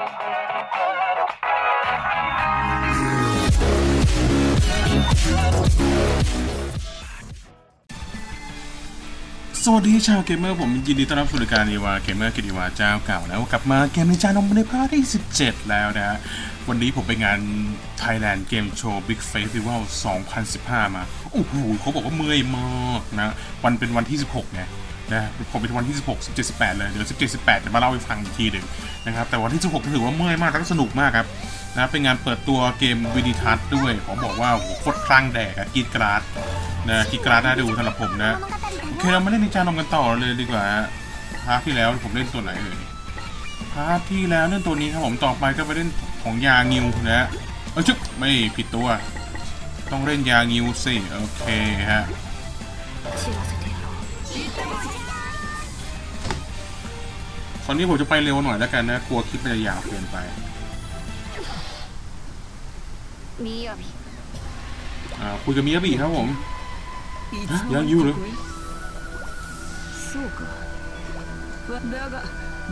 สวัสดีชาวเกมเมอร์ผมยินดีต้อนรับสู่รายการอีวาเกมเมอร์กิติวาเจ้าเก่าแล้วกลับมาเกมในจานนมในภาคที่ 17 แล้วนะฮะวันนี้ผมไปงาน Thailand Game Show Big Festival 2015 มา โอ้โหเขาบอกว่าเมื่อยมากนะ วันเป็นวันที่ 16ไง นะผมเป็นวันที่ 16 17 18 เลย เดี๋ยว 17 18 จะมาเล่าให้ฟังอีกทีหนึ่งนะครับ แต่วันที่ 16 ถือว่าเมื่อยมากแล้วก็สนุกมากครับนะเป็นงานเปิดตัวเกมวิดีทัศด้วย ขอบอกว่าโหคตรคลั่งแดกอะกีดกราดนะกีดกราดน่าดูสำหรับผมนะ โอเค เรามาเล่นในจานนมกันต่อเลยดีกว่าพาร์ทที่แล้วผมเล่นตัวไหนเอ่ยพาร์ทที่แล้วเล่นตัวนี้ครับผมต่อไปก็ไปเล่นของยางิวนะเออชึบไม่ผิดตัว ต้องเล่นยางิวสิโอเคฮะ อนนี้ผมจะไปเร็วหน่อยแล้วกันนะ กลัวคลิปมันจะยาวเกินไป みやび อ่าคุยกับมิยาบิครับผม いえついや言うのそうかわだが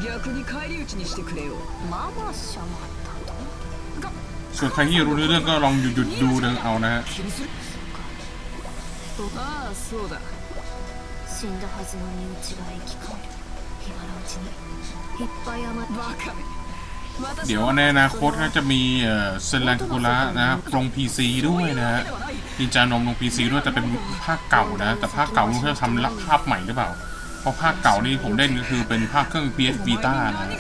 逆に返り討ちにしてくれよママシャマだと ส่วนใครที่อยากรู้เรื่องก็ลองหยุดหยุดดูนะเอานะฮะ 気にするああそうだ死んだはずの身内が生き返る เดี๋ยวในอนาคตก็จะมีเซนแลนคูระนะครับลงซีด้วยนะฮะนินจานมลงพีซีด้วยแต่เป็นภาคเก่านะ แต่ภาคเก่ารู้จะทำรับภาพใหม่หรือเปล่า เพราะภาคเก่านี่ผมเล่นก็คือเป็นภาคเครื่อง PS Vita นะ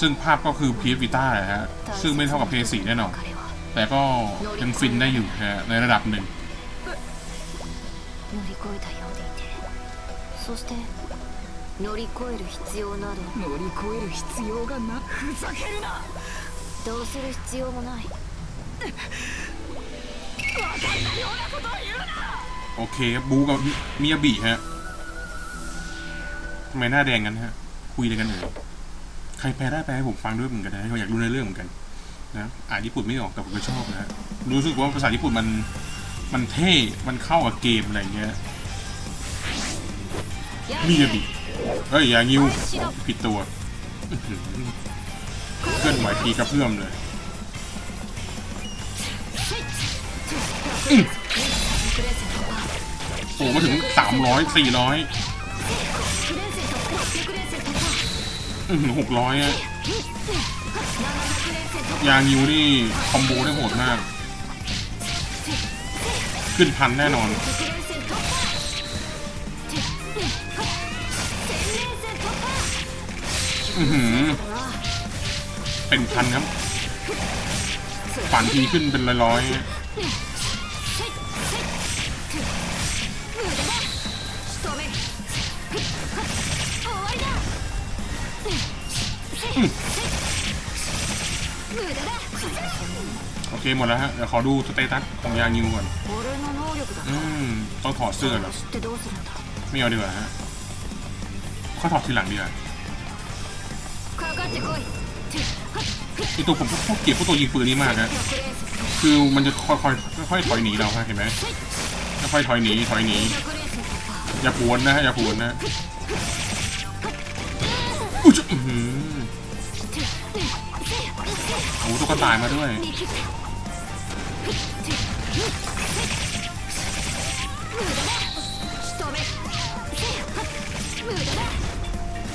ซึ่งภาพก็คือ PS Vita นะฮะ ซึ่งไม่เท่ากับ PS4 แน่นอน แต่ก็ยังฟินได้อยู่ฮะในระดับหนึ่ง 乗り越えたようでいてそして乗り越える必要など乗り越える必要がなふざけるなどうする必要もない โอเคครับบูกับมิยาบิฮะทำไมหน้าแดงกันฮะ คุยอะไรกันเอ่ยใครแปลได้แปลให้ผมฟังด้วยเหมือนกันนะอยากรู้ในเรื่องเหมือนกันนะอ่านญี่ปุ่นไม่ออกแต่ผมก็ชอบนะฮะรู้สึกว่าภาษาญี่ปุ่นมันมันเท่มันเข้ากับเกมอะไรเงี้ยมิยาบิ เอ้ยอย่างิวผิดตัวเคลื่อนไหวทีกระเพื่อมเลยโอ้มาถึงสามร้อยสี่ร้อยหกร้อยอะยางยิวนี่ คอมโบได้โหดมาก ขึ้นพันแน่นอน เป็นพันครับฝันทีขึ้นเป็นร้อยโอเคหมดแล้วฮะ เดี๋ยวขอดูสเตตัสของยางิวก่อน อืม ต้องถอดเสื้อเหรอ ไม่เอาดีกว่าฮะเขาถอดทีหลังดีกว่า คือตัวผมพวกเกลียดพวกตัวยิงปืนนี่มากนะคือมันจะค่อยค่อยค่อยถอยหนีเราเห็นไหมค่อยถอยหนีถอยหนีอย่าปวนนะอย่าปวนนะอู้ยโอ้ตัวก็ตายมาด้วย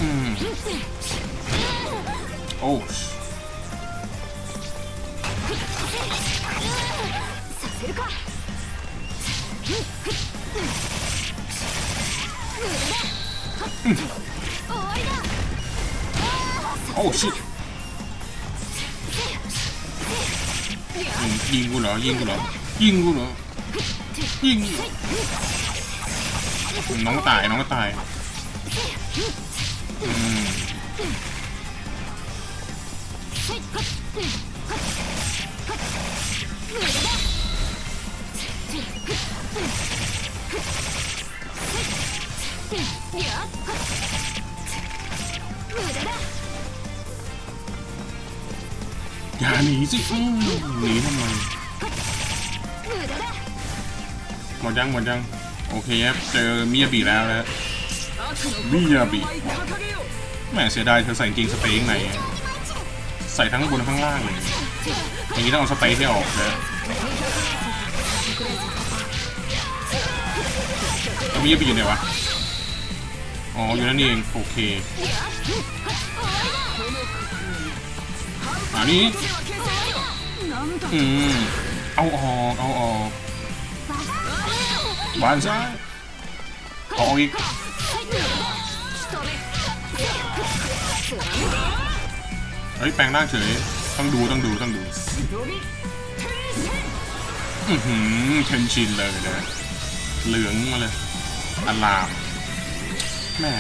อืม โอ้ชโอ้ชยิงกูเหรอยิงกูเหรอยิงกูเหรอยิงน้องตายน้องตาย อย่าหนีสิหนีทำไมหมดยังหมดยัง โอเคครับ เจอมิยาบีแล้วนะมิยาบีแหมเสียดายเธอใส่จริงสเปย์ข้นใส่ทั้งบนทั้งล่างเลยอย่างนี้ต้องเอาสเปย์ให้ออกนะ แล้วมีไปอยู่ไหนวะ อ๋อ อยู่นั่นเอง โอเค อันนี้ อืม เอาออก เอาออกบานซ้ายเอาออกอีกเฮ้ยแปลงร่างเฉย ต้องดู ต้องดู ต้องดู อือหือเทนชินเลยนะ เหลืองมาเลย อัลามแม่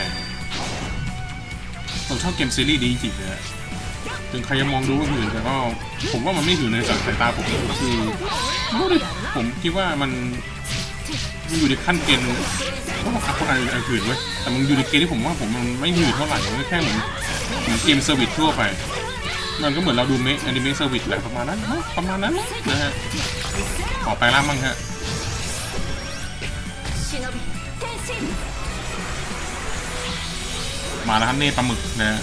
ผมชอบเกมซีรีส์นี้จริงเลยถึงใครจะมองดูว่าหื่นแต่ก็ผมว่ามันไม่หื่นในสายตาผมคือผมคิดว่ามันมันอยู่ในขั้นเกณฑ์ก็บอกคนอะไรหื่นเว้ยแต่มันอยู่ในเกณฑ์ที่ผมว่าผมมันไม่หื่นเท่าไหร่มันแค่เหมือนเหมือนเกมเซอร์วิสทั่วไป มันก็เหมือนเราดูเมะอนิเมะเซอร์วิสแหละประมาณนั้นประมาณนั้นนะฮะขอไปล่างบ้งฮะ มาแล้วครับเนตรปลาหมึกนะฮะ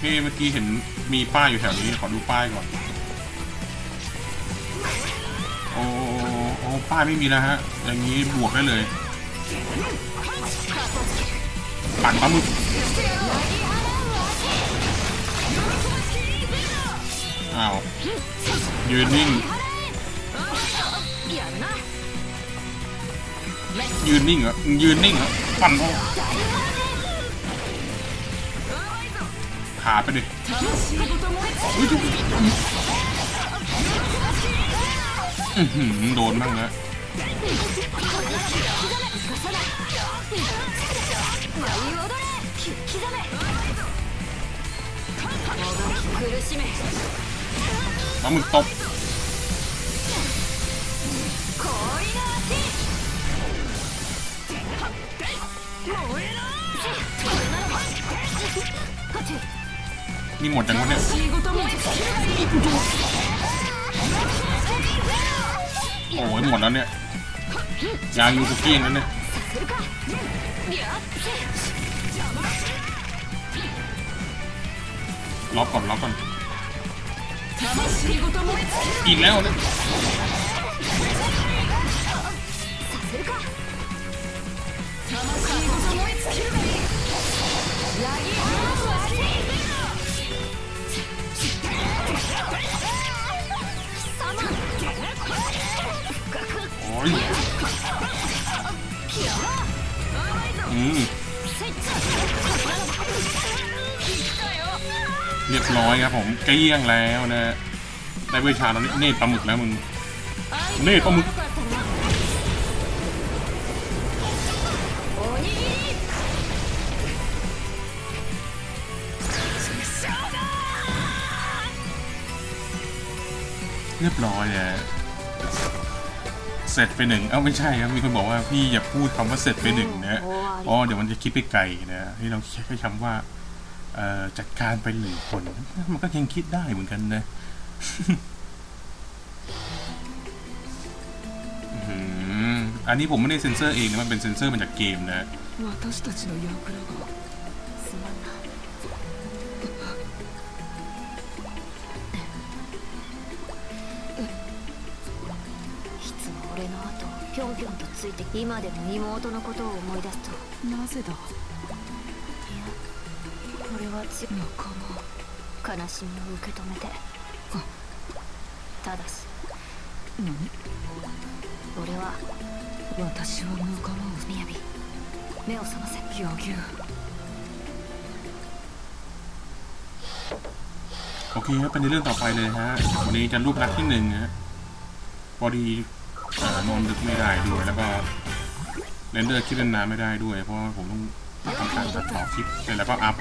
พี่เมื่อกี้เห็นมีป้ายอยู่แถวนี้ ขอดูป้ายก่อน โอ้โอ้ป้ายไม่มีแล้วฮะ อย่างนี้บวกได้เลย ปั่นปลาหมึก อ้าว ยืนนิ่ง やるな ยืนนิ่งเหรอมึงยืนนิ่งเหรอปั่นเอาขาไปดิอุ๊ยอื้อหือโดนบ้างแล้ว 舞い踊れ刻めもがき苦しめ ปลาหมึกตบนี่หมดจังวเนี่ยโอ้ยหมดแล้วเนี่ยยางยูสุกี้นั่นเนี่ยล็อกก่อนล็อกก่อน อีกแล้วเนี่ย させるか魂ごと燃え尽きるがいい อยครับผมเกลี้ยงแล้วนะได้เวชาแล้วเนตรปลาหมึกแล้วมึงเนตรปลาหมึกเรียบร้อยแล้เสร็จไปหนึ่งเอ้าไม่ใช่ครับ มีคนบอกว่าพี่อย่าพูดคำว่าเสร็จไปหนึ่งนะอ๋อเดี๋ยวมันจะคิดไปไกลนะให้เราแค่คำว่า จัดการไปหนึ่งคน มันก็ยังคิดได้เหมือนกันนะ อื้อหืออันนี้ผมไม่ได้เซ็นเซอร์เองนะมันเป็นเซ็นเซอร์มาจากเกมนะ 私たちの櫓がすまんないつも俺の後をぴょんぴょんとついて今でも妹のことを思い出すといなぜだ やこれはち仲間悲しみを受け止めてただし何俺は私は仲間をみやび目を覚ませ柳生 โอเคครับเป็นในเรื่องต่อไปเลยฮะ วันนี้จะรูปลักษณ์ที่หนึ่งฮะพอดีอ่านอนดึกไม่ได้ด้วย แล้วก็เรนเดอร์คลิปนานๆไม่ได้ด้วย เพราะว่าผมต้องทำการตัดต่อคลิปเสร็จแล้วก็อัพ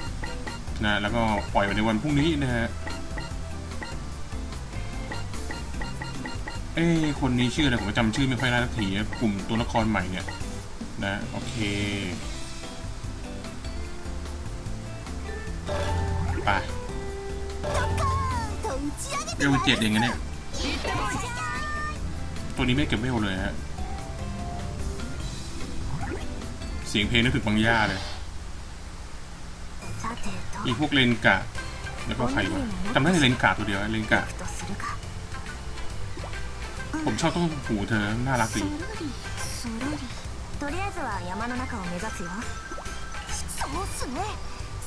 นะแล้วก็ปล่อยไปในวันพรุ่งนี้นะฮะเอ้คนนี้ชื่ออะไรผมจำชื่อไม่ค่อยได้สักทีกลุ่มตัวละครใหม่เนี่ยนะโอเคไปเวลเจ็ดเองนะเนี่ยตัวนี้ไม่เก็บเวลเลยฮะเสียงเพลงนึกถึงบางย่าเลย さてと อีพวกเลนกะ แล้วก็ใครวะจำได้แต่เลนกะตัวเดียวเลนกะ 行くとするか ผมชอบต้นหูเธอ น่ารักดี そろりそろりとりあえずは山の中を目指すよそうっすね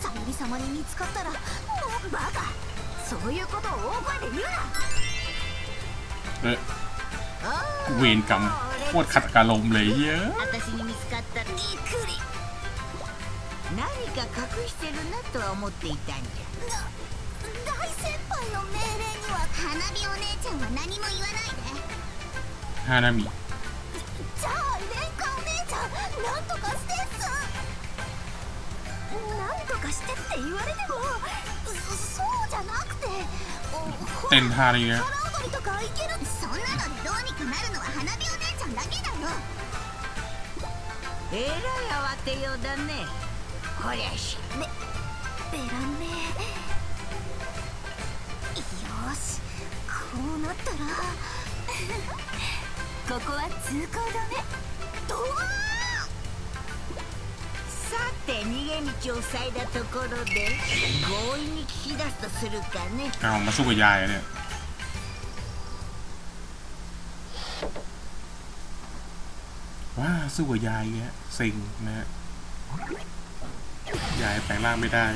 さゆり様に見つかったらもうバカそういうことを大声で言うな เอ๊ะเวรกรรมโคตรขัดการลมณ์เลยเยอะ 私に見つかったらびっくり 何か隠してるなとは思っていたんじゃ。だ大先輩の命令には花火お姉ちゃんは何も言わないで。花火。じゃあ蓮華お姉ちゃん何とかしてっす。何とかしてって言われてもそうじゃなくて。天ハリエそんなのでどうにかなるのは花火お姉ちゃんだけだよえらい慌てようだね。こりゃしべベランメよしこうなったらここは通行止めドワさて逃げ道を塞いだところで強引に聞き出すとするかね เอามาสู้กับยายอะเนี่ย ว้าสู้กับยายเงี้ยสิงนะฮะ ย้ายแปลงร่างไม่ได้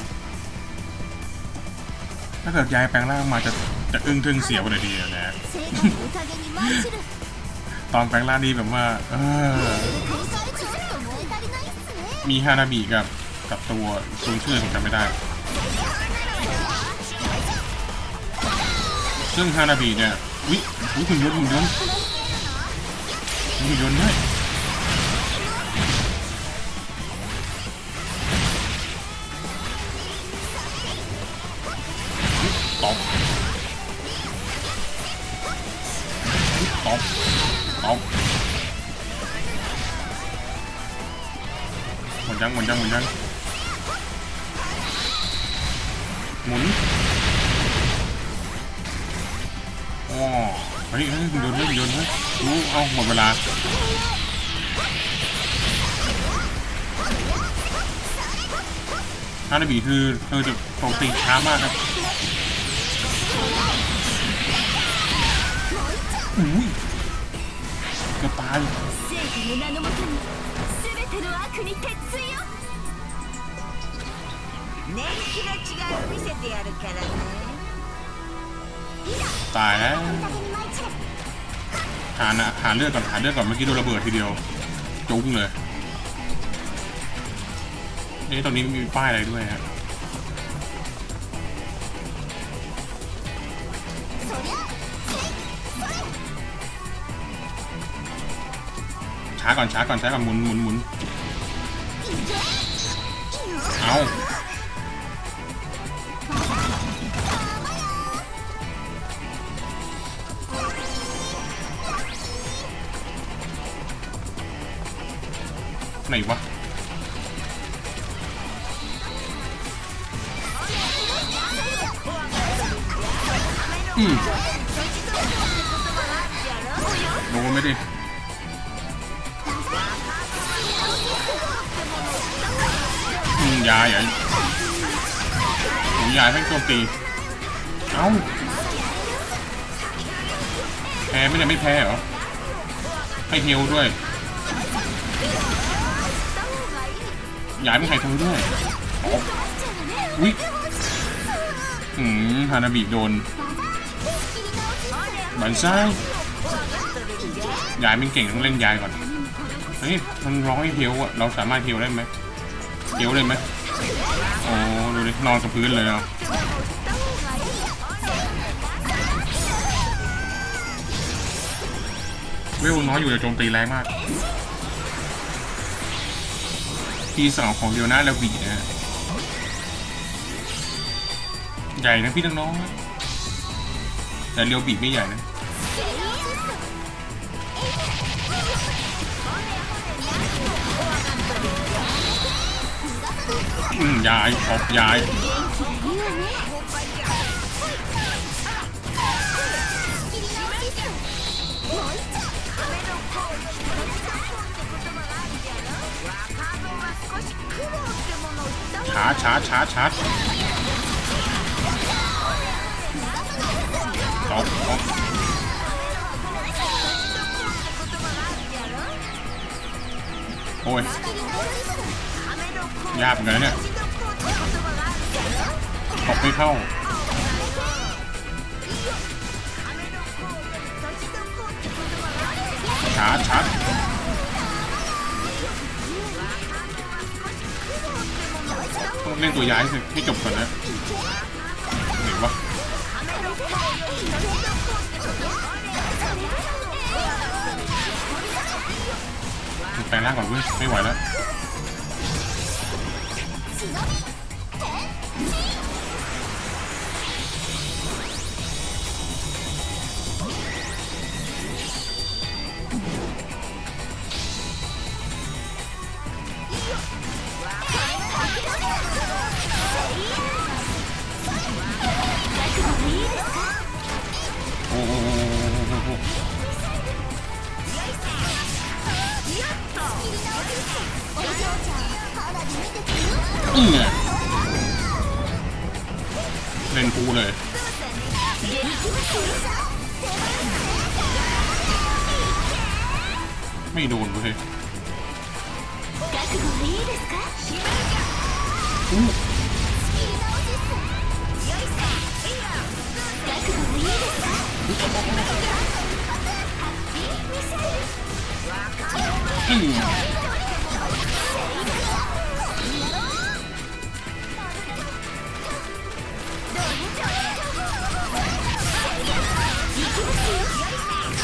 ถ้าเกิดย้ายแปลงร่างมาจะจะอึ้งทึ่งเสียวเลยดีนะ ตอนแปลงร่างนี่แบบว่า เออ มีฮานาบีกับกับตัวซูนชื่อผมจำไม่ได้ ซึ่งฮานาบีเนี่ย วิวิคุณยศคุณยศคุณยศด้วย ยังหมดยังหมดยังหมุนอ๋อเฮ้ยเฮ้ยโยนเฮ้ยโยนเฮ้ยรู้เอาหมดเวลาฮานาบีคือเธอจะโจมตีช้ามากครับอุ้ยเกือบตาย 年季が違う見せてやるからね ตายแล้วหานะหาเลือดก่อนหาเลือดก่อนเมื่อกี้โดนระเบิดทีเดียวจุ้งเลยเอ๊ะตรงนี้มีป้ายอะไรด้วยฮะ そりゃ ช้าก่อนช้าก่อนช้าก่อนหมุนหมุนหมุนเอา ไหนวะอืมโดนไม่ดิอืมยายอะหนูยายทั้งโจมตี เอ้าแพ้ไม่ได้ไม่แพ้เหรอให้เฮลด้วย ยายไม่ให้เธอด้วยอ๋ออุ๊ยอืมฮานาบิโดนบันไซยายเป็นเก่งต้องเล่นยายก่อนเฮ้ยมันร้องให้เฮลอะเราสามารถเฮลได้ไหมเฮลได้ไหมโอ้ดูดินอนกับพื้นเลยอะเวลน้อยอยู่แต่โจมตีแรงมาก ทีสองของเรียวนาและวีนะฮะใหญ่นะพี่น้องๆแต่เรียวบีไม่ใหญ่นะอืมยายขอบยาย ชาร์จชาร์จชาร์จชาร์จจบจบโอ้ยยากเหมือนกันเนี่ยตบไม่เข้าชาร์จชาร์จ ต้องเล่นตัวย้ายสิให้จบก่อนนะหรือวะแปลงร่างก่อนเว้ยไม่ไหวแล้ว เล่นกูเลยไม่โดนเว้ยอู้อื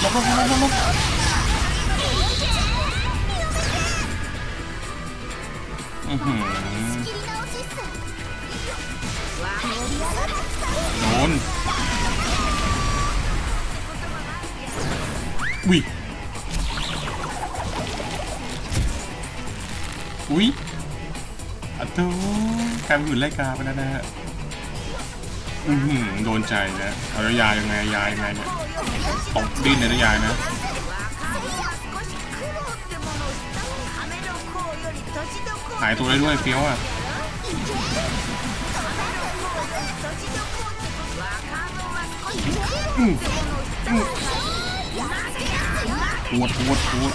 ลบลบลบลบลบอือหือโดนอุ้ยอุ้ยอะโตกลายเป็นหุ่นไล่กาไปแล้วนะฮะอือหือโดนใจนะเอาแล้วยายยังไงยายยังไงเนี่ย ตกดิ้นเลยนะยายนะหายตัวได้ด้วยเฟี้ยวอะปวดปวดปวด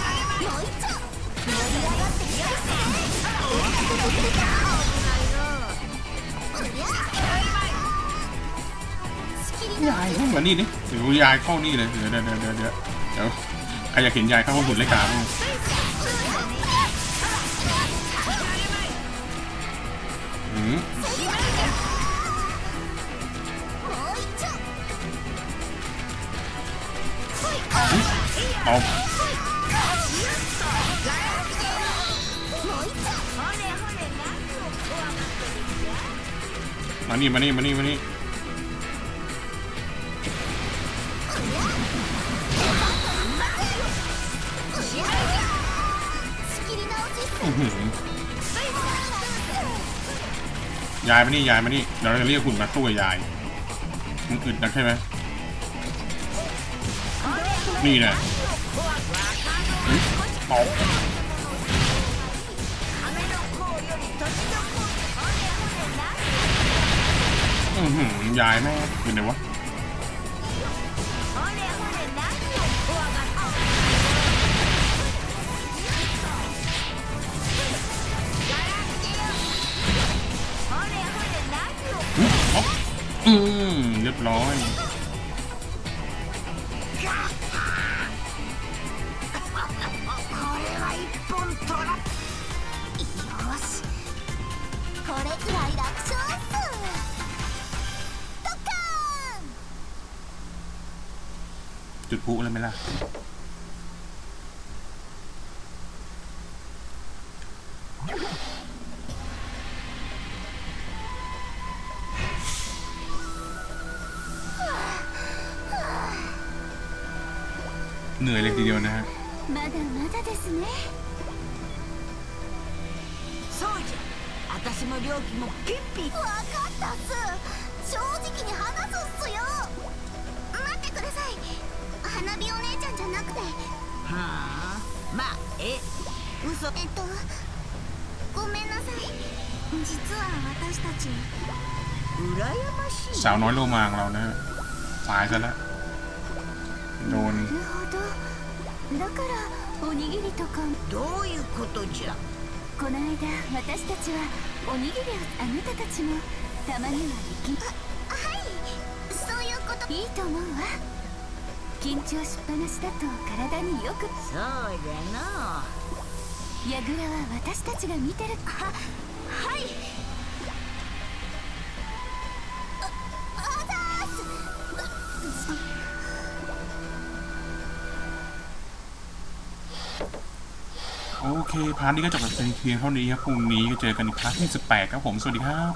ยายเข้ามานี่ดิเดี๋ยวยายเข้านี่เลย เดี๋ยวเดี๋ยวเดี๋ยวเดี๋ยวเดี๋ยวใครอยากเห็นยายเข้าห้องหุ่นเล็กกาบ้างอืมเอามานี่มานี่มานี่มานี่ ยายมานี่ยายมานี่เดี๋ยวเราจะเรียกคุณมาสู้กับยายมึงอึดนักใช่ไหมนี่นะอุ๊ยตอือหือยายแม่เป็นไงวะ เรียบร้อย เหนื่อยเลยทีเดียวนะฮะ まだまだですねそうじゃ私も料金もピッピわかったっす正直に話すっすよ待ってください花火お姉ちゃんじゃなくてはあまあえ嘘えっとこ ごめんなさい実は私たち羨ましい สาวน้อยโลมาของเรานะฮะตายซะแล้ว どほど。だからおにぎりとか。どういうことじゃ？この間私たちはおにぎりをあなたたちもたまには行きあはい。そういうこと。いいと思うわ。緊張しっぱなしだと体によく。そうじゃの。ヤグラは私たちが見てる。あ เคพาร์ทนี้ก็จบกับเพียงเท่านี้ครับพรุ่งนี้ก็เจอกันอีกพาร์ทที่18ครับผมสวัสดีครับ